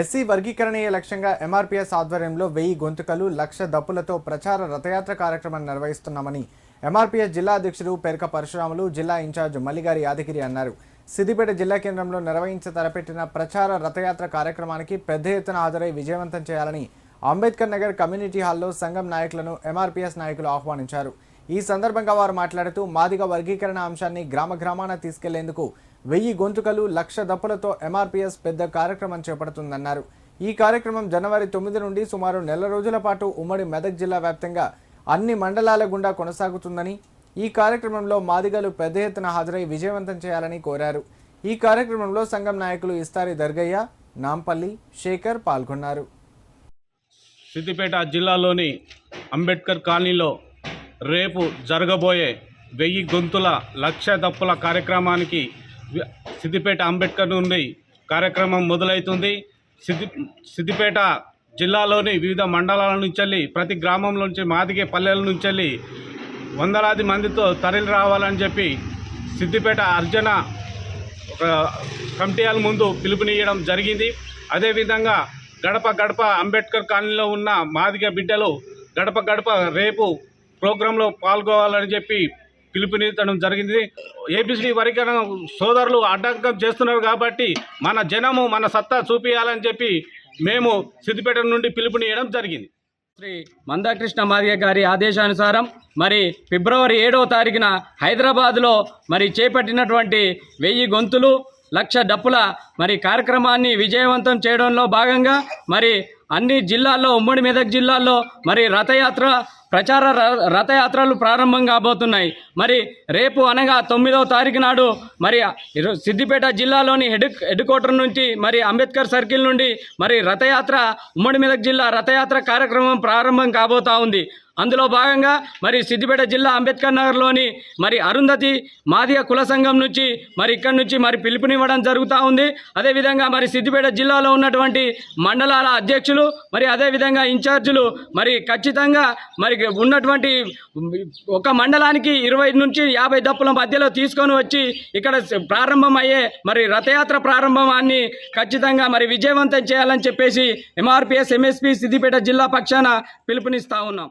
SC వర్గీకరణీయ లక్ష్యంగా MRPS ఆధ్వర్యంలో వెయ్యి గొంతుకలు లక్ష దప్పులతో ప్రచార రథయాత్ర కార్యక్రమం నిర్వహిస్తున్నామని ఎంఆర్పీఎస్ జిల్లా అధ్యక్షుడు పెరక పరశురాములు జిల్లా ఇన్ఛార్జ్ మల్లిగారి యాదగిరి అన్నారు. సిద్దిపేట జిల్లా కేంద్రంలో నిర్వహించ తలపెట్టిన ప్రచార రథయాత్ర కార్యక్రమానికి పెద్ద ఎత్తున హాజరై విజయవంతం చేయాలని అంబేద్కర్ నగర్ కమ్యూనిటీ హాల్లో సంఘం నాయకులను ఎంఆర్పీఎస్ నాయకులు ఆహ్వానించారు. ఈ సందర్భంగా వారు మాట్లాడుతూ మాదిగ వర్గీకరణ అంశాన్ని గ్రామ గ్రామాన తీసుకెళ్ళేందుకు వెయ్యి గొంతుకలు లక్ష దప్పులతో ఎంఆర్పీఎస్ పెద్ద కార్యక్రమం చేపడుతుందన్నారు. ఈ కార్యక్రమం జనవరి తొమ్మిది నుండి సుమారు నెల రోజుల పాటు ఉమ్మడి మెదక్ జిల్లా వ్యాప్తంగా అన్ని మండలాల గుండా కొనసాగుతుందని ఈ కార్యక్రమంలో మాదిగలు పెద్ద ఎత్తున హాజరై విజయవంతం చేయాలని కోరారు. ఈ కార్యక్రమంలో సంఘం నాయకులు ఇస్తారి దర్గయ్య నాంపల్లి శేఖర్ పాల్గొన్నారు. సిద్దిపేట జిల్లాలోని అంబేద్కర్ కాలనీలో రేపు జరగబోయే వెయ్యి గొంతుల లక్ష దప్పుల కార్యక్రమానికి సిద్దిపేట అంబేద్కర్ నుండి కార్యక్రమం మొదలవుతుంది. సిద్ది సిద్దిపేట జిల్లాలోని వివిధ మండలాల నుంచి ప్రతి గ్రామం నుంచి మాదిగే పల్లెల నుంచి వందలాది మందితో తరలి రావాలని చెప్పి సిద్దిపేట అర్జన ఒక కమిటీల ముందు పిలుపునియడం జరిగింది. అదేవిధంగా గడప గడప అంబేద్కర్ కాలనీలో ఉన్న మాదిగ బిడ్డలు గడప గడప రేపు ప్రోగ్రాంలో పాల్గొవాలని చెప్పి పిలుపునివ్వడం జరిగింది. ఏపీసీ వరకైనా సోదరులు అడ్డంకం చేస్తున్నారు కాబట్టి మన జనము మన సత్తా చూపించాలని చెప్పి మేము సిద్దిపేట నుండి పిలుపునియడం జరిగింది. శ్రీ మందాకృష్ణ మాదిగ గారి ఆదేశానుసారం మరి ఫిబ్రవరి ఏడవ తారీఖున హైదరాబాద్లో మరి చేపట్టినటువంటి వెయ్యి గొంతులు లక్ష డప్పుల మరి కార్యక్రమాన్ని విజయవంతం చేయడంలో భాగంగా మరి అన్ని జిల్లాల్లో ఉమ్మడి మెదక్ జిల్లాల్లో మరి రథయాత్ర ప్రచార ర- రథయాత్రలు ప్రారంభం కాబోతున్నాయి. మరి రేపు అనగా తొమ్మిదవ తారీఖు నాడు మరి సిద్దిపేట జిల్లాలోని హెడ్ హెడ్ క్వార్టర్ నుంచి మరి అంబేద్కర్ సర్కిల్ నుండి మరి రథయాత్ర ఉమ్మడి మెదక్ జిల్లా రథయాత్ర కార్యక్రమం ప్రారంభం కాబోతా ఉంది. అందులో భాగంగా మరి సిద్దిపేట జిల్లా అంబేద్కర్ నగర్లోని మరి అరుంధతి మాదిగ కుల సంఘం నుంచి మరి ఇక్కడి నుంచి మరి పిలుపునివ్వడం జరుగుతూ ఉంది. అదేవిధంగా మరి సిద్దిపేట జిల్లాలో ఉన్నటువంటి మండలాల అధ్యక్షులు మరి అదేవిధంగా ఇన్ఛార్జీలు మరి ఖచ్చితంగా మరి ఉన్నటువంటి ఒక మండలానికి ఇరవై నుంచి యాభై దప్పుల మధ్యలో తీసుకొని వచ్చి ఇక్కడ ప్రారంభం అయ్యే మరి రథయాత్ర ప్రారంభాన్ని ఖచ్చితంగా మరి విజయవంతం చేయాలని చెప్పేసి ఎంఆర్పిఎస్ ఎంఎస్పి సిద్దిపేట జిల్లా పక్షాన పిలుపునిస్తా ఉన్నాం.